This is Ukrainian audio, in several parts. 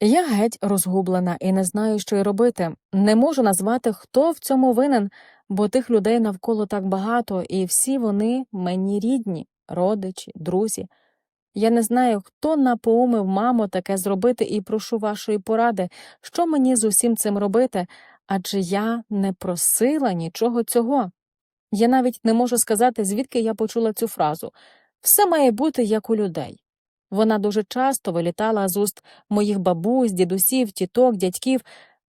Я геть розгублена і не знаю, що й робити. Не можу назвати, хто в цьому винен, бо тих людей навколо так багато, і всі вони мені рідні, родичі, друзі. Я не знаю, хто напоумив маму таке зробити, і прошу вашої поради, що мені з усім цим робити, адже я не просила нічого цього. Я навіть не можу сказати, звідки я почула цю фразу все має бути як у людей. Вона дуже часто вилітала з уст моїх бабусь, дідусів, тіток, дядьків,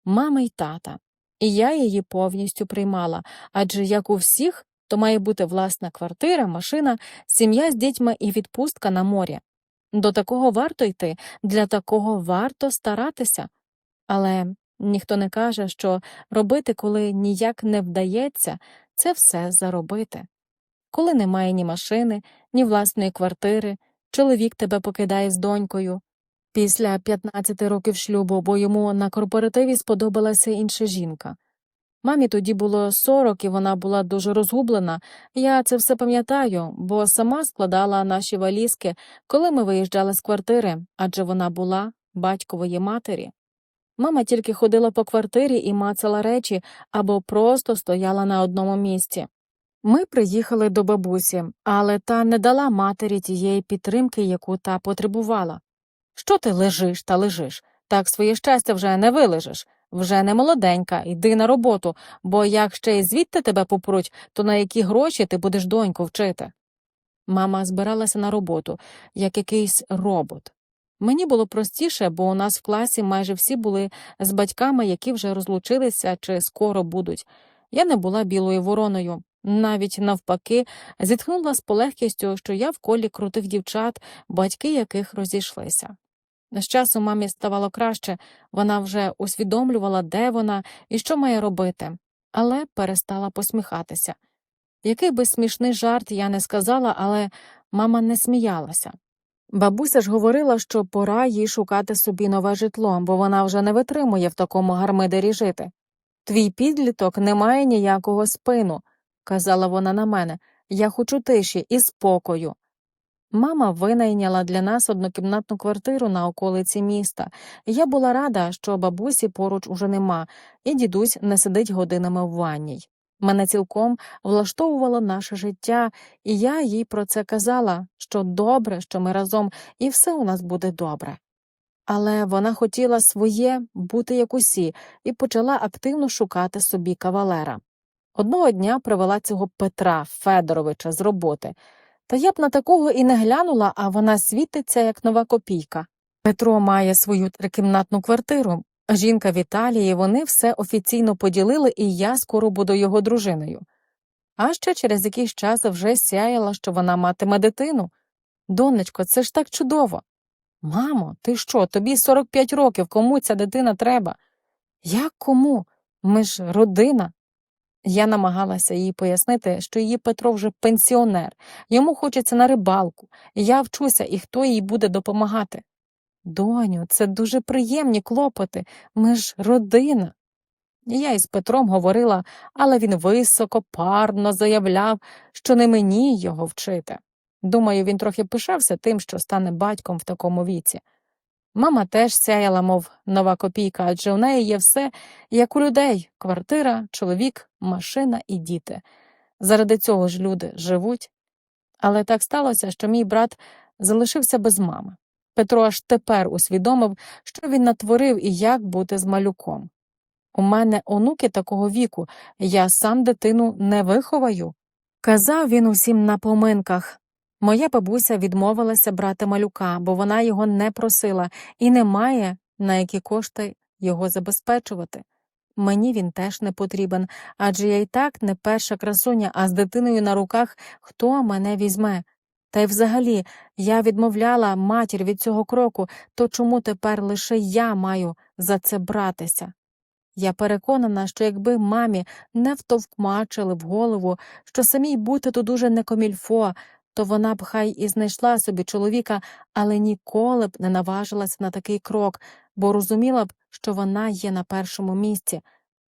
мами й тата. І я її повністю приймала, адже як у всіх, то має бути власна квартира, машина, сім'я з дітьми і відпустка на морі. До такого варто йти, для такого варто старатися. Але ніхто не каже, що робити, коли ніяк не вдається, це все заробити. Коли немає ні машини, ні власної квартири, чоловік тебе покидає з донькою. Після 15 років шлюбу, бо йому на корпоративі сподобалася інша жінка. Мамі тоді було 40, і вона була дуже розгублена. Я це все пам'ятаю, бо сама складала наші валізки, коли ми виїжджали з квартири, адже вона була батькової матері. Мама тільки ходила по квартирі і мацала речі або просто стояла на одному місці. Ми приїхали до бабусі, але та не дала матері тієї підтримки, яку та потребувала. Що ти лежиш та лежиш? Так своє щастя вже не вилежиш. Вже не молоденька, йди на роботу, бо як ще й звідти тебе попруть, то на які гроші ти будеш доньку вчити. Мама збиралася на роботу, як якийсь робот. Мені було простіше, бо у нас в класі майже всі були з батьками, які вже розлучилися чи скоро будуть. Я не була білою вороною. Навіть навпаки, зітхнула з полегкістю, що я в колі крутих дівчат, батьки яких розійшлися. З часом мамі ставало краще, вона вже усвідомлювала, де вона і що має робити, але перестала посміхатися. Який би смішний жарт я не сказала, але мама не сміялася. Бабуся ж говорила, що пора їй шукати собі нове житло, бо вона вже не витримує в такому гармидері жити. Твій підліток не має ніякого спину, казала вона на мене. Я хочу тиші і спокою. Мама винайняла для нас однокімнатну квартиру на околиці міста. Я була рада, що бабусі поруч уже нема, і дідусь не сидить годинами в ванній. Мене цілком влаштовувало наше життя, і я їй про це казала, що добре, що ми разом, і все у нас буде добре. Але вона хотіла своє бути як усі і почала активно шукати собі кавалера. Одного дня привела цього Петра Федоровича з роботи. Та я б на такого і не глянула, а вона світиться, як нова копійка. Петро має свою трикімнатну квартиру. Жінка в Італії, вони все офіційно поділили, і я скоро буду його дружиною. А ще через якийсь час вже сяяла, що вона матиме дитину. Донечко, це ж так чудово. Мамо, ти що, тобі 45 років, кому ця дитина треба? Як кому? Ми ж родина. Я намагалася їй пояснити, що її Петро вже пенсіонер, йому хочеться на рибалку, я вчуся, і хто їй буде допомагати. Доню, це дуже приємні клопоти, ми ж родина. Я із Петром говорила, але він високопарно заявляв, що не мені його вчити. Думаю, він трохи пишався тим, що стане батьком в такому віці. Мама теж сяяла, мов нова копійка, адже у неї є все, як у людей квартира, чоловік, машина і діти. Заради цього ж люди живуть. Але так сталося, що мій брат залишився без мами. Петро аж тепер усвідомив, що він натворив і як бути з малюком. У мене онуки такого віку, я сам дитину не виховаю. Казав він усім на поминках. Моя бабуся відмовилася брати малюка, бо вона його не просила і не має на які кошти його забезпечувати. Мені він теж не потрібен, адже я й так не перша красуня, а з дитиною на руках хто мене візьме. Та й взагалі я відмовляла матір від цього кроку, то чому тепер лише я маю за це братися? Я переконана, що якби мамі не втовкмачили в голову, що самій бути то дуже некомільфо, то вона б хай і знайшла собі чоловіка, але ніколи б не наважилася на такий крок, бо розуміла б, що вона є на першому місці.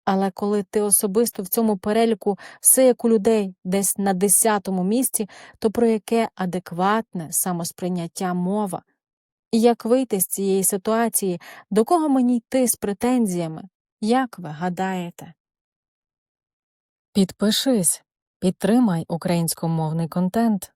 Але коли ти особисто в цьому переліку все як у людей десь на десятому місці, то про яке адекватне самосприйняття мова? Як вийти з цієї ситуації? До кого мені йти з претензіями? Як ви гадаєте? Підпишись, підтримай українськомовний контент.